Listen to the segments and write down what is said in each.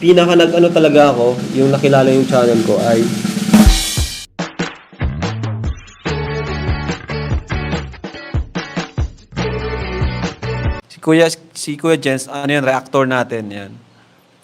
pinaka nag ano talaga ako, yung nakilala yung channel ko ay Si Kuya, si Kuya Jens, ano yan, reactor natin yan.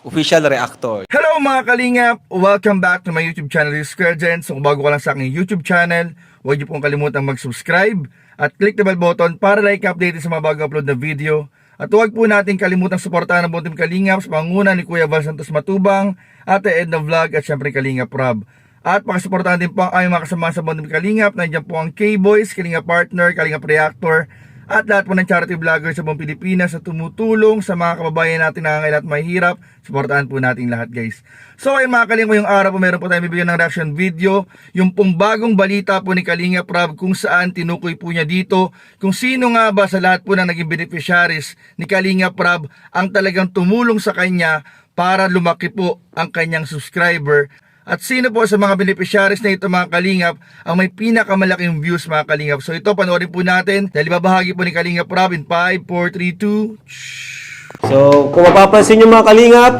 Official reactor. Hello mga kalingap! Welcome back to my YouTube channel, this is Gens. Kung bago ka lang sa aking YouTube channel, huwag niyo pong kalimutan mag-subscribe at click the bell button para like update sa mga bago upload na video. At huwag po natin kalimutan suportahan ang buong team Kalingap sa panguna ni Kuya Val Santos Matubang, Ate Edna Vlog at syempre Kalingap Rob. At pakisuportahan din po ang aming mga kasama sa buong team Kalingap. Nandiyan po ang K-Boys, Kalingap Partner, Kalingap Reactor, at lahat po ng charity vlogger sa buong Pilipinas na tumutulong sa mga kababayan natin na nangangailangan at mahirap. Suportahan po natin lahat guys. So ayun mga kalinga, yung araw po meron po tayong bibigyan ng reaction video. Yung pong bagong balita po ni Kalinga Prab kung saan tinukoy po niya dito. Kung sino nga ba sa lahat po ng naging beneficiaries ni Kalinga Prab ang talagang tumulong sa kanya para lumaki po ang kanyang subscriber at sino po sa mga beneficiaries na ito mga kalingap ang may pinakamalaking views mga kalingap. So ito panoorin po natin dahil babahagi po ni Kalingap Rob in 5, 4, 3, 2. So, kung mapapansin nyo mga kalingap,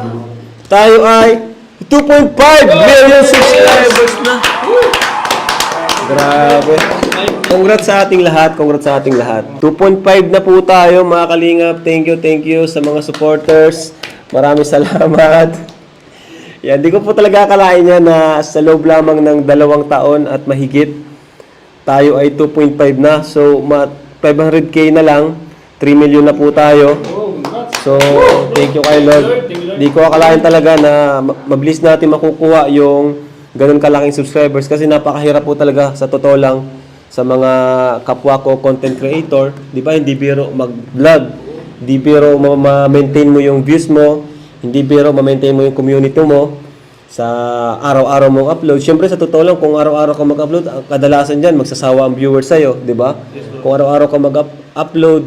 tayo ay 2.5 million subscribers na. Grabe. Congrats sa ating lahat, congrats sa ating lahat. 2.5 na po tayo mga kalingap. Thank you, thank you sa mga supporters. Maraming salamat. Yan, di ko po talaga akalain yan na sa loob lamang ng dalawang taon at mahigit, tayo ay 2.5 na. So, ma 500k na lang, 3 million na po tayo. So, thank you kay Lord. Di ko akalain talaga na ma- mabilis natin makukuha yung ganun kalaking subscribers kasi napakahirap po talaga sa totoo lang sa mga kapwa ko content creator. Di ba, hindi biro mag-vlog. Hindi biro ma- ma-maintain mo yung views mo. Hindi biro ma-maintain mo yung community mo sa araw-araw mong upload. Siyempre, sa totoo lang, kung araw-araw ka mag-upload, kadalasan dyan, magsasawa ang viewers sa'yo, di ba? Kung araw-araw ka mag-upload,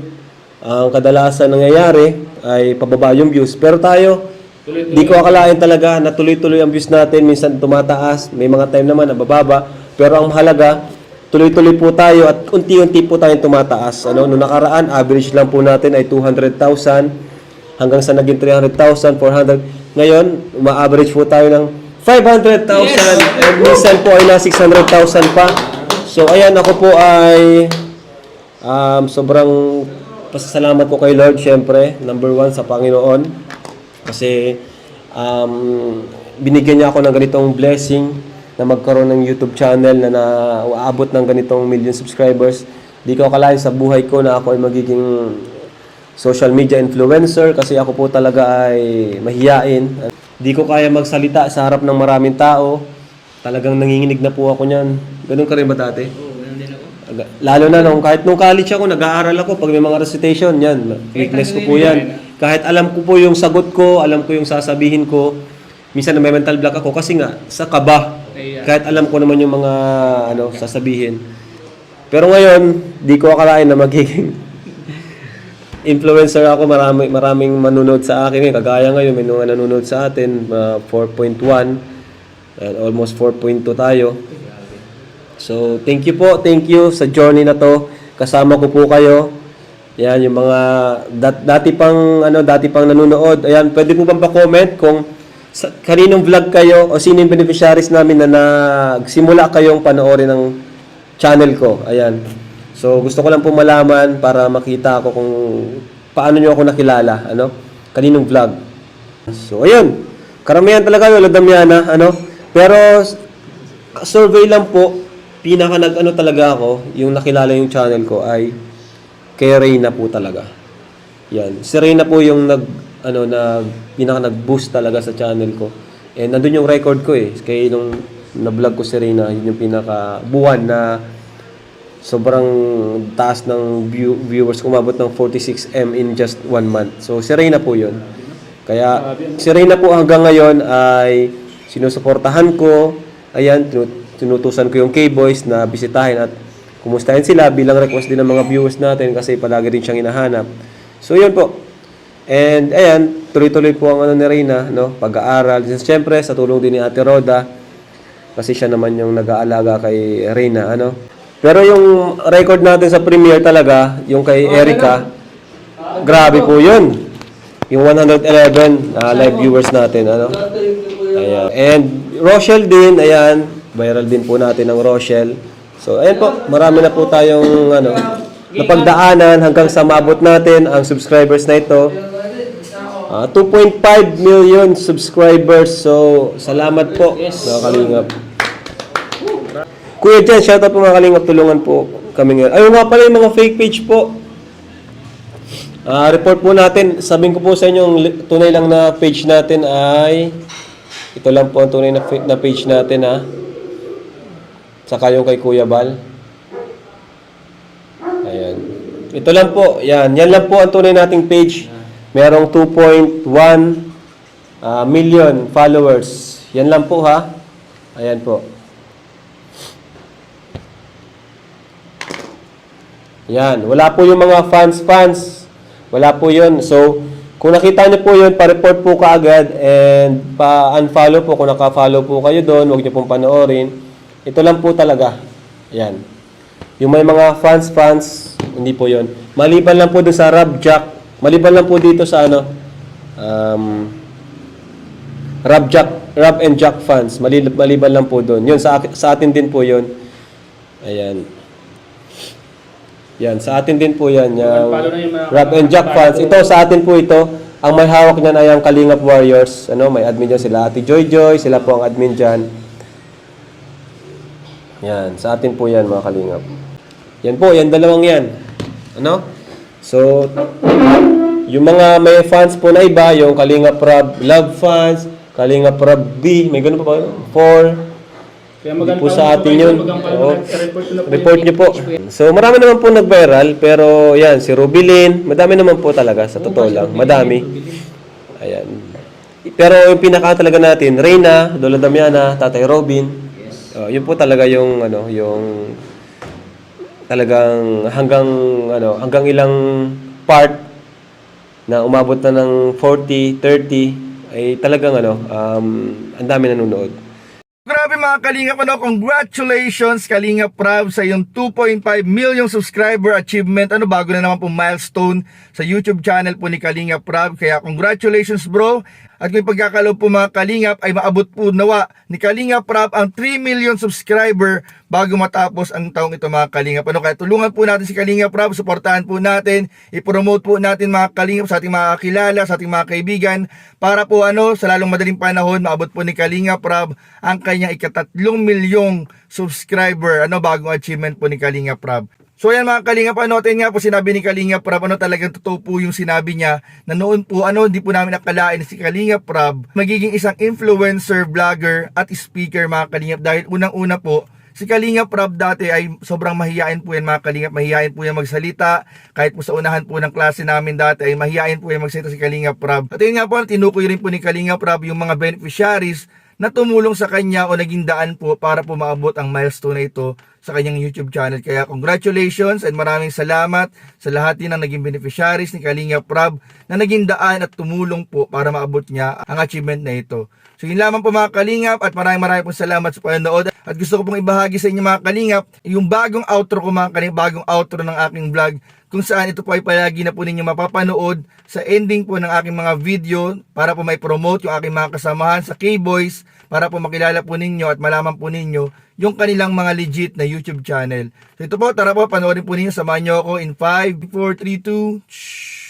ang kadalasan nangyayari ay pababa yung views. Pero tayo, di ko akalain talaga na tuloy-tuloy ang views natin. Minsan tumataas, may mga time naman na bababa. Pero ang mahalaga, tuloy-tuloy po tayo at unti-unti po tayong tumataas. Ano, noong nakaraan, average lang po natin ay 200,000 hanggang sa naging 300,000, 400. Ngayon, ma-average po tayo ng 500,000 and minsan po ay na 600,000 pa. So, ayan, ako po ay um, sobrang pasasalamat ko kay Lord, syempre, number one sa Panginoon. Kasi um, binigyan niya ako ng ganitong blessing na magkaroon ng YouTube channel na naaabot ng ganitong million subscribers. Di ko akalain sa buhay ko na ako ay magiging social media influencer kasi ako po talaga ay mahiyain. Di ko kaya magsalita sa harap ng maraming tao. Talagang nanginginig na po ako niyan. Ganun ka rin ba dati? Aga- Lalo na nung kahit nung college ako, nag-aaral ako pag may mga recitation, yan. Weakness ko po yan. Kahit alam ko po yung sagot ko, alam ko yung sasabihin ko, minsan na may mental block ako kasi nga sa kaba. Kahit alam ko naman yung mga ano sasabihin. Pero ngayon, di ko akalain na magiging influencer ako. Marami, maraming manunod sa akin. ngayon. Kagaya ngayon, may mga nanonood sa atin, uh, 4.1, and almost 4.2 tayo. So, thank you po. Thank you sa journey na to. Kasama ko po kayo. Yan, yung mga dat- dati pang ano, dati pang nanonood. Ayan, pwede po bang pa-comment kung sa, kaninong vlog kayo o sino yung beneficiaries namin na nagsimula kayong panoorin ng channel ko. Ayan. So, gusto ko lang po malaman para makita ko kung paano nyo ako nakilala, ano? Kaninong vlog. So, ayun. Karamihan talaga yung Damiana, ano? Pero, survey lang po, pinaka nag ano talaga ako, yung nakilala yung channel ko ay kay Reyna po talaga. Yan. Si Reyna po yung nag ano nag pinaka nag-boost talaga sa channel ko. And nandun yung record ko eh. Kaya nung na-vlog ko si Reyna, yun yung pinaka buwan na sobrang taas ng view, viewers umabot ng 46M in just one month. So si Reyna po yun. Kaya si Reyna po hanggang ngayon ay sinusuportahan ko. Ayan, tinu- tinutusan ko yung K-Boys na bisitahin at kumustahin sila bilang request din ng mga viewers natin kasi palagi din siyang hinahanap. So yun po. And ayan, tuloy-tuloy po ang ano ni Reyna, no? Pag-aaral. Siyempre, sa tulong din ni Ate Roda, kasi siya naman yung nag-aalaga kay Reyna, ano? Pero yung record natin sa premiere talaga, yung kay Erica, grabe po yun. yung 111 ah, live viewers natin. Ano? Ayan. And Rochelle din, ayan. Viral din po natin ang Rochelle. So, ayan po. Marami na po tayong ano, napagdaanan hanggang sa maabot natin ang subscribers na ito. Ah, 2.5 million subscribers. So, salamat po, mga kalingap. Kuya Jen, shoutout po mga kalingap. Tulungan po kami ngayon. Ayun nga pala yung mga fake page po. Ah, report po natin. Sabihin ko po sa inyo, li- tunay lang na page natin ay ito lang po ang tunay na, na page natin ha. Saka yung kay Kuya Bal. Ayan. Ito lang po. Yan. Yan lang po ang tunay nating page. Merong 2.1 ah, million followers. Yan lang po ha. Ayan po. Yan. Wala po yung mga fans-fans. Wala po yun. So, kung nakita niyo po yun, pa-report po kaagad and pa-unfollow po. Kung naka-follow po kayo doon, huwag niyo pong panoorin. Ito lang po talaga. Yan. Yung may mga fans-fans, hindi po yun. Maliban lang po doon sa Rob Jack. Maliban lang po dito sa ano, um, Rob Jack, Rob and Jack fans. Mali, maliban lang po doon. Yun, sa, sa atin din po yun. Ayan. Yan, sa atin din po yan. Yung Rob and Jack fans. Ito, sa atin po ito. Ang may hawak niyan ay ang Kalingap Warriors. Ano, may admin dyan sila. Ate Joy Joy, sila po ang admin dyan. Yan, sa atin po yan mga Kalingap. Yan po, yan dalawang yan. Ano? So, yung mga may fans po na iba, yung Kalingap Rob Love fans, Kalingap Rob B, may ganun pa ba? Four, Kaya hindi po sa atin yun. Oo. Report na po. So, marami naman po nag-viral, pero yan, si Rubilin, madami naman po talaga, sa totoo lang. Madami. Ayan. Pero yung pinaka talaga natin, Reyna, Lola Damiana, Tatay Robin, oh, yun po talaga yung, ano, yung talagang hanggang, ano, hanggang ilang part na umabot na ng 40, 30, ay talagang, ano, um, ang dami nanonood. Grabe mga Kalingap, ano, congratulations Kalingap Prab sa iyong 2.5 million subscriber achievement. Ano, bago na naman po milestone sa YouTube channel po ni Kalingap Prab. Kaya congratulations bro. At kung pagkakaloob po mga Kalingap ay maabot po nawa ni Kalingap Prab ang 3 million subscriber bago matapos ang taong ito mga Kalingap. Ano, kaya tulungan po natin si Kalingap Prab, suportahan po natin, ipromote po natin mga Kalingap sa ating mga kakilala, sa ating mga kaibigan para po ano, sa lalong madaling panahon, maabot po ni Kalingap Prab ang kanyang ikatatlong milyong subscriber. Ano, bagong achievement po ni Kalingap Prab. So yan mga Kalingap, ano, atin nga po sinabi ni Kalingap Prab, ano talagang totoo po yung sinabi niya na noon po, ano, hindi po namin nakalain na si Kalingap Prab magiging isang influencer, vlogger at speaker mga Kalingap dahil unang-una po, Si Kalingap Prab dati ay sobrang mahihain po yan mga Kalingap. Mahihain po yan magsalita. Kahit po sa unahan po ng klase namin dati ay mahihain po yan magsalita si Kalingap Prab. At yun nga po, tinukoy rin po ni Kalingap Prab yung mga beneficiaries na tumulong sa kanya o naging daan po para po maabot ang milestone na ito sa kanyang YouTube channel. Kaya congratulations and maraming salamat sa lahat din ng naging beneficiaries ni Kalinga Prab na naging daan at tumulong po para maabot niya ang achievement na ito. So yun lamang po mga Kalingap at maraming maraming po salamat sa panonood. At gusto ko pong ibahagi sa inyo mga Kalingap yung bagong outro ko mga Kalingap, bagong outro ng aking vlog kung saan ito po ay palagi na po ninyo mapapanood sa ending po ng aking mga video para po may promote yung aking mga kasamahan sa K-Boys para po makilala po ninyo at malaman po ninyo yung kanilang mga legit na YouTube channel. So ito po, tara po, panoorin po ninyo. Samahan nyo ako in 5, 4, 3, 2, Team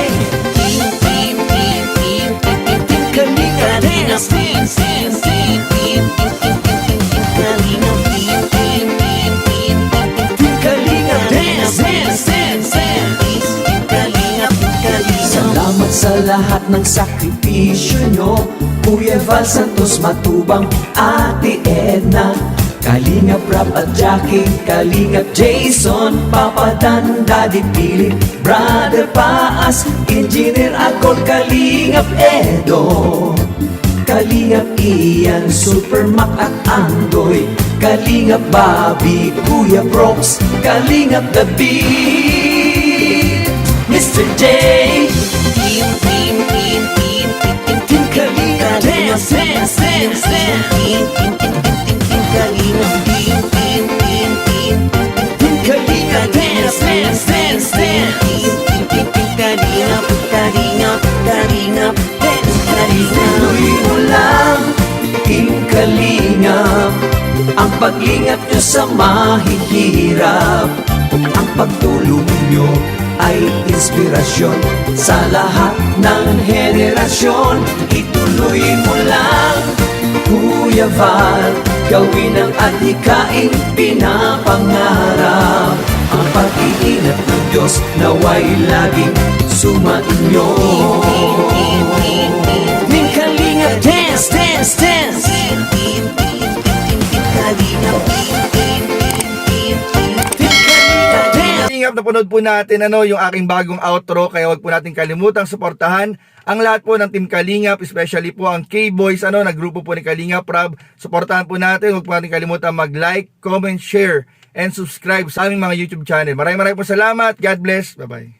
sa lahat ng sakripisyo nyo. Kuya Val Santos Matubang Ate Edna. Kalingap Rap at Jackie, Kalingap Jason Papa Dan, Daddy Philip, Brother Paas Engineer ako, Kalingap Edo. Kalingap Ian, Super Mac at Andoy. Kalingap Bobby, Kuya Brooks. Kalingap David Mr. J team, team, team dance, dance, dance Team, team, team, team, team, team Kalingap Team, team, team, team, team dance Team, team, team, team lang Team Kalingap Ang paglingap nyo sa mahihirap. Ang pagtulong nyo ay inspirasyon Sa lahat ng henerasyon Ituloy mo lang Kuya Val Gawin ang adhikaing pinapangarap Ang pag-iingat ng Diyos Naway laging sumainyo Team Kalingap Dance, Dance, Dance Kalingap, napanood po natin ano, yung aking bagong outro kaya wag po natin kalimutang suportahan ang lahat po ng Team Kalingap, especially po ang K-Boys, ano, na grupo po ni Kalingap Rab. Suportahan po natin, wag po natin kalimutan mag-like, comment, share, and subscribe sa aming mga YouTube channel. Maraming maraming po salamat. God bless. Bye-bye.